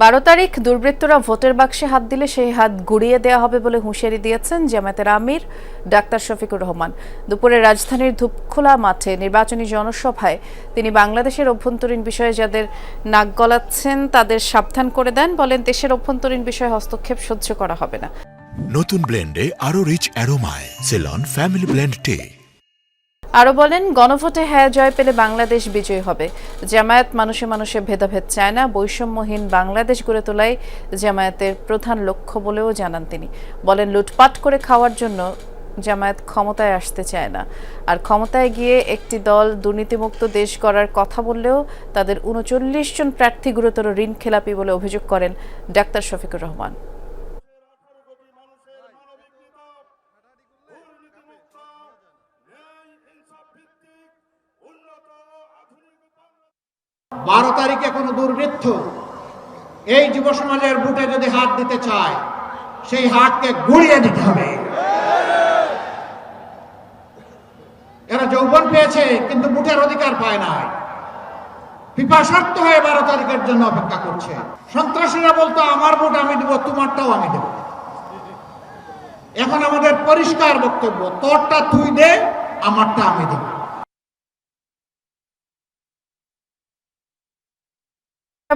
বারো তারিখ দুর্বৃত্তরা ভোটের বাক্সে হাত দিলে সেই হাত গুড়িয়ে দেওয়া হবে বলে হুঁশিয়ারি দিয়েছেন জামায়াতের আমির ডাক্তার শফিকুর রহমান। দুপুরে রাজধানীর ধূপখোলা মাঠে নির্বাচনী জনসভায় তিনি বাংলাদেশের অভ্যন্তরীণ বিষয়ে যাদের নাক গলাচ্ছেন তাদের সাবধান করে দেন, বলেন দেশের অভ্যন্তরীণ বিষয়ে হস্তক্ষেপ সহ্য করা হবে না। নতুন ব্লেন্ডে আরও রিচ অ্যারোমায়, সেলন, ফ্যামিলি ব্লেন্ড টে। আরও বলেন, গণভোটে হ্যাঁ জয় পেলে বাংলাদেশ বিজয়ী হবে। জামায়াত মানুষে মানুষে ভেদাভেদ চায় না, বৈষম্যহীন বাংলাদেশ গড়ে তোলাই জামায়াতের প্রধান লক্ষ্য বলেও জানান তিনি। বলেন, লুটপাট করে খাওয়ার জন্য জামায়াত ক্ষমতায় আসতে চায় না। আর ক্ষমতায় গিয়ে একটি দল দুর্নীতিমুক্ত দেশ করার কথা বললেও তাদের উনচল্লিশ জন প্রার্থী গুরুতর ঋণ খেলাপি বলে অভিযোগ করেন ডাক্তার শফিকুর রহমান। বারো তারিখে কোনো দুর্বৃত্ত এই যুব সমাজের বুটে যদি হাত দিতে চায়, সেই হাতকে গুড়িয়ে দিতে হবে। এরা যৌবন পেয়েছে, কিন্তু বুটের অধিকার পায় নাই। পিপাসার্থ হয়ে বারো তারিখের জন্য অপেক্ষা করছে। সন্ত্রাসীরা বলতো, আমার বুট আমি দেবো, তোমারটাও আমি দেবো। এখন আমাদের পরিষ্কার বক্তব্য, তোরটা তুই দে, আমারটা আমি দেবো।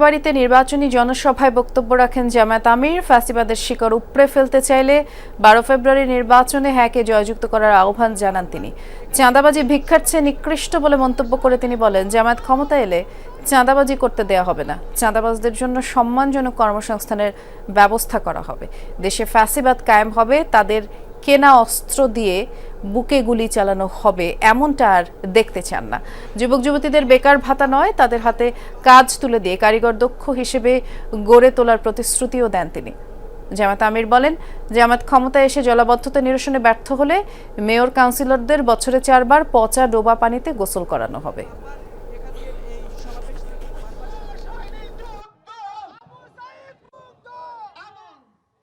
বাড়িতে নির্বাচনী জনসভায় বক্তব্য রাখেন জামায়াত আমির। ফাঁসিবাদের শিকড় উপড়ে ফেলতে চাইলে বারো ফেব্রুয়ারি নির্বাচনে হ্যাকে জয়যুক্ত করার আহ্বান জানান তিনি। চাঁদাবাজি ভিক্ষার চেয়ে নিকৃষ্ট বলে মন্তব্য করে তিনি বলেন, জামায়াত ক্ষমতা এলে চাঁদাবাজি করতে দেয়া হবে না। চাঁদাবাজদের জন্য সম্মানজনক কর্মসংস্থানের ব্যবস্থা করা হবে। দেশে ফ্যাসিবাদ কায়েম হবে, তাদের কেনা অস্ত্র দিয়ে বুকে গুলি চালানো হবে, এমনটা আর দেখতে চান না। যুবক যুবতীদের বেকার ভাতা নয়, তাদের হাতে কাজ তুলে দিয়ে কারিগর দক্ষ হিসেবে গড়ে তোলার প্রতিশ্রুতিও দেন তিনি। জামাত আমির বলেন, জামাত ক্ষমতায় এসে জলাবদ্ধতা নিরসনে ব্যর্থ হলে মেয়র কাউন্সিলরদের বছরে চারবার পচা ডোবা পানিতে গোসল করানো হবে।